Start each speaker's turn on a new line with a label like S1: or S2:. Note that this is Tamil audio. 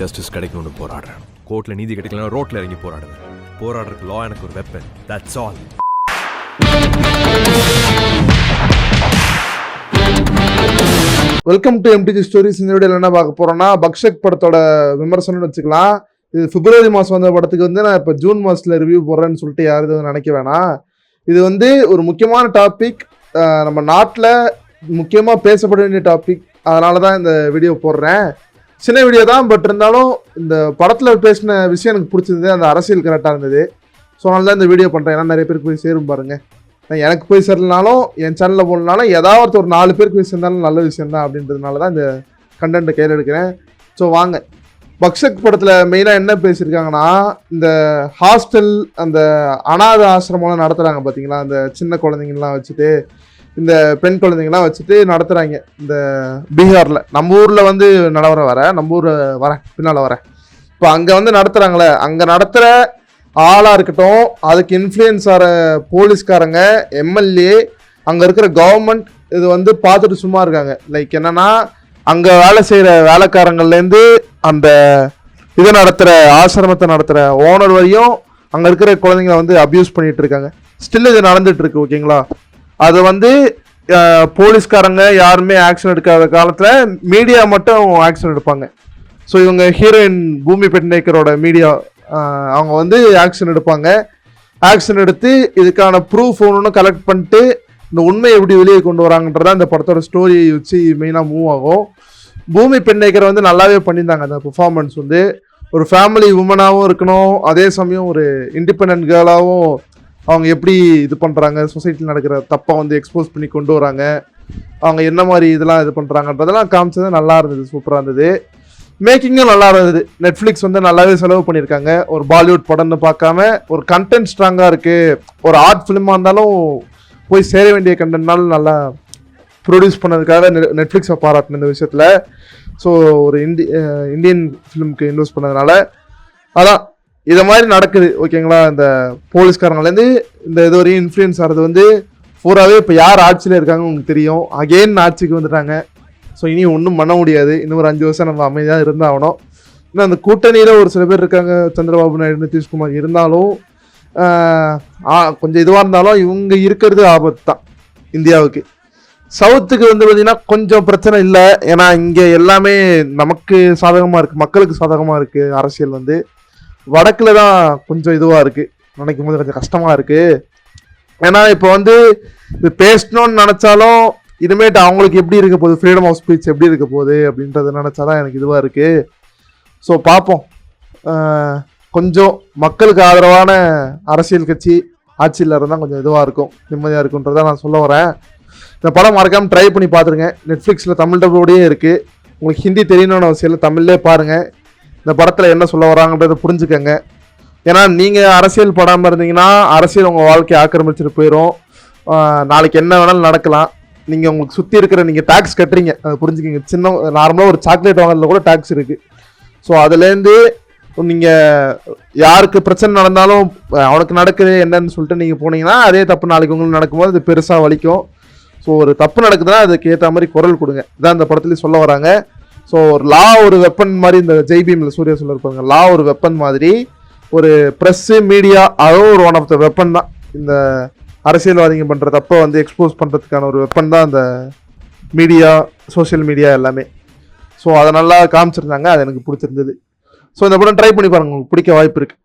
S1: ஜஸ்டிஸ் கிடைக்கணும்னு போராடுறேன். கோர்ட்டில் நீதி கிடைக்கலனா ரோட்டில் இறங்கி போராடுவேன் போராடுறதுக்கு லா எனக்கு ஒரு weapon that's all
S2: welcome to MTG stories இந்த வீடியோவில் என்ன பார்க்க போறோம்னா பக்ஷக் படத்தோட விமர்சனம்னு வச்சுக்கலாம். இது பிப்ரவரி மாதம் வந்த படத்துக்கு வந்து நான் இப்போ ஜூன் மாதத்தில் ரிவ்யூ போடுறேன்னு சொல்லிட்டு யாரும் எதுவும் நினைக்க வேணாம். இது வந்து ஒரு முக்கியமான டாபிக் நம்ம நாட்டில் முக்கியமாக பேசப்பட வேண்டிய டாபிக் அதனால தான் இந்த வீடியோ போடுறேன். சின்ன வீடியோ தான் பட் இருந்தாலும் இந்த படத்தில் பேசின விஷயம் எனக்கு பிடிச்சிருந்தது அந்த அரசியல் கரெக்டாக இருந்தது. ஸோ அதனால தான் இந்த வீடியோ பண்ணுறேன் ஏன்னா நிறைய பேருக்கு போய் சேரும் பாருங்க. நான் எனக்கு போய் சேரலனாலும் என் சேனலில் போடலனாலும் ஏதாவது ஒரு நாலு பேருக்கு போய் சேர்ந்தாலும் நல்ல விஷயம் தான் அப்படின்றதுனால தான் இந்த கண்டென்ட்டை கையில் எடுக்கிறேன். ஸோ வாங்க. பக்ஷக் படத்தில் மெயினாக என்ன பேசியிருக்காங்கன்னா இந்த ஹாஸ்டல் அந்த அனாதை ஆசிரமம்லாம் நடத்துகிறாங்க பார்த்தீங்களா அந்த சின்ன குழந்தைங்கலாம் வச்சுட்டு இந்த பெண் குழந்தைங்களாம் வச்சுட்டு நடத்துகிறாங்க இந்த பீகாரில். நம்ம ஊரில் வந்து நடவரம் வர நம்ம ஊர் வரேன் பின்னால் வரேன் இப்போ அங்கே வந்து நடத்துகிறாங்களே அங்கே நடத்துகிற ஆளாக இருக்கட்டும் அதுக்கு இன்ஃப்ளூயன்ஸ் ஆகிற போலீஸ்காரங்க எம்எல்ஏ அங்கே இருக்கிற கவர்மெண்ட் இது வந்து பார்த்துட்டு சும்மா இருக்காங்க. லைக் என்னன்னா அங்கே வேலை செய்கிற வேலைக்காரங்கள்லேருந்து அந்த இதை நடத்துகிற ஆசிரமத்தை நடத்துகிற ஓனர் வரையும் அங்கே இருக்கிற குழந்தைங்கள வந்து அப்யூஸ் பண்ணிகிட்டு இருக்காங்க. ஸ்டில் இது நடந்துகிட்ருக்கு ஓகேங்களா அது வந்து போலீஸ்காரங்க யாருமே ஆக்ஷன் எடுக்காத காலத்தில் மீடியா மட்டும் ஆக்ஷன் எடுப்பாங்க. ஸோ இவங்க ஹீரோயின் பூமி பெட்நேக்கரோட மீடியா அவங்க வந்து ஆக்ஷன் எடுப்பாங்க. ஆக்ஷன் எடுத்து இதுக்கான ப்ரூஃப் ஒன்று கலெக்ட் பண்ணிட்டு இந்த உண்மையை எப்படி வெளியே கொண்டு வராங்கன்றதான் இந்த படத்தோட ஸ்டோரி வச்சு மெயினாக மூவ் ஆகும். பூமி பெண்ணேக்கரை வந்து நல்லாவே பண்ணியிருந்தாங்க. அந்த பெர்ஃபார்மன்ஸ் வந்து ஒரு ஃபேமிலி உமனாகவும் இருக்கணும். அதே சமயம் ஒரு இண்டிபெண்ட் கேர்ளாகவும் அவங்க எப்படி இது பண்ணுறாங்க சொசைட்டியில் நடக்கிற தப்பை வந்து எக்ஸ்போஸ் பண்ணி கொண்டு வராங்க. அவங்க என்ன மாதிரி இதெல்லாம் இது பண்ணுறாங்கன்றதெல்லாம் காமிச்சது நல்லா இருந்தது சூப்பராக இருந்தது. மேக்கிங்கும் நல்லா இருந்தது. நெட்ஃப்ளிக்ஸ் வந்து நல்லாவே செலவு பண்ணியிருக்காங்க. ஒரு பாலிவுட் படம்னு பார்க்காம ஒரு கண்டென்ட் ஸ்ட்ராங்காக இருக்குது ஒரு ஆர்ட் ஃபிலிமாக இருந்தாலும் போய் சேர வேண்டிய கண்டென்ட்னாலும் நல்லா ப்ரொடியூஸ் பண்ணதுக்காக நெட்ஃப்ளிக்ஸை பாராட்டின இந்த விஷயத்தில். ஸோ ஒரு இந்தி இந்தியன் ஃபிலிம்க்கு இன்வெஸ்ட் பண்ணதுனால அதான். இதை மாதிரி நடக்குது ஓகேங்களா? இந்த போலீஸ்காரங்கலேருந்து இந்த இது வரையும் இன்ஃப்ளூயன்ஸ் ஆகிறது வந்து பூராவே இப்போ யார் ஆட்சியில் இருக்காங்க உங்களுக்கு தெரியும். அகெயின் ஆட்சிக்கு வந்துட்டாங்க. ஸோ இனி ஒன்றும் பண்ண முடியாது. இன்னும் ஒரு அஞ்சு வருஷம் நம்ம அமைதியாக இருந்தாகணும். இன்னும் அந்த கூட்டணியில் ஒரு சில பேர் இருக்காங்க. சந்திரபாபு நாயுடு நிதிஷ்குமார் இருந்தாலும் ஆ, கொஞ்சம் இதுவாக இருந்தாலும் இவங்க இருக்கிறது ஆபத்து தான் இந்தியாவுக்கு. சவுத்துக்கு வந்து பார்த்தீங்கன்னா கொஞ்சம் பிரச்சனை இல்லை. ஏன்னா இங்கே எல்லாமே நமக்கு சாதகமாக இருக்குது மக்களுக்கு சாதகமாக இருக்குது அரசியல் வந்து. வடக்கில் தான் கொஞ்சம் இதுவாக இருக்குது நினைக்கும் போது கொஞ்சம் கஷ்டமாக இருக்குது ஏன்னா இப்போ வந்து இது பேசணும்னு நினச்சாலும் இனிமேட்டு அவங்களுக்கு எப்படி இருக்க போகுது? ஃப்ரீடம் ஆஃப் ஸ்பீச் எப்படி இருக்க போகுது? அப்படின்றத நினச்சாதான் எனக்கு இதுவாக இருக்குது ஸோ பார்ப்போம் கொஞ்சம் மக்களுக்கு ஆதரவான அரசியல் கட்சி ஆட்சியில் இருந்தால் கொஞ்சம் இதுவாக இருக்கும். நிம்மதியாக இருக்குன்றதை நான் சொல்ல வரேன். இந்த படம் மறக்காமல் ட்ரை பண்ணி பார்த்துருங்க நெட்ஃப்ளிக்ஸில் தமிழ் டபுளோடையே இருக்குது உங்களுக்கு ஹிந்தி தெரியணும்னு அவசியம் இல்லை. தமிழ்லே பாருங்கள் இந்த படத்தில் என்ன சொல்ல வராங்கன்றதை புரிஞ்சுக்கங்க. ஏன்னா நீங்கள் அரசியல் படாமல் இருந்தீங்கன்னா அரசியல் உங்கள் வாழ்க்கையை ஆக்கிரமிச்சிட்டு போயிடும் நாளைக்கு என்ன வேணாலும் நடக்கலாம். நீங்கள் உங்களுக்கு சுற்றி இருக்கிற நீங்கள் டேக்ஸ் கட்டுறீங்க. அதை புரிஞ்சுக்கங்க. சின்ன நார்மலாக ஒரு சாக்லேட் வாங்கறதுல கூட டேக்ஸ் இருக்குது ஸோ அதுலேருந்து நீங்கள் யாருக்கு பிரச்சனை நடந்தாலும் அவனுக்கு நடக்குது என்னன்னு சொல்லிட்டு நீங்கள் போனீங்கன்னா அதே தப்பு நாளைக்கு உங்களுக்கு நடக்கும்போது அது பெருசாக வலிக்கும். ஸோ ஒரு தப்பு நடக்குதுன்னா அதுக்கு ஏற்ற மாதிரி குரல் கொடுங்க. இதான் இந்த படத்துலேயும் சொல்ல வராங்க. ஸோ ஒரு லா ஒரு வெப்பன் மாதிரி இந்த ஜெய்பீமில் சூர்யா சொல்லியிருப்பாங்க லா ஒரு வெப்பன் மாதிரி ஒரு ப்ரெஸ்ஸு மீடியா அதுவும் ஒரு ஒன் ஆஃப் த வெப்பன் தான். இந்த அரசியல்வாதிங்க பண்ணுற தப்பை வந்து எக்ஸ்போஸ் பண்ணுறதுக்கான ஒரு வெப்பன் தான் அந்த மீடியா சோஷியல் மீடியா எல்லாமே. ஸோ அதை நல்லா காமிச்சிருந்தாங்க அது எனக்கு பிடிச்சிருந்தது. ஸோ இந்த படம் ட்ரை பண்ணி பாருங்கள் உங்களுக்கு பிடிக்க வாய்ப்பு இருக்குது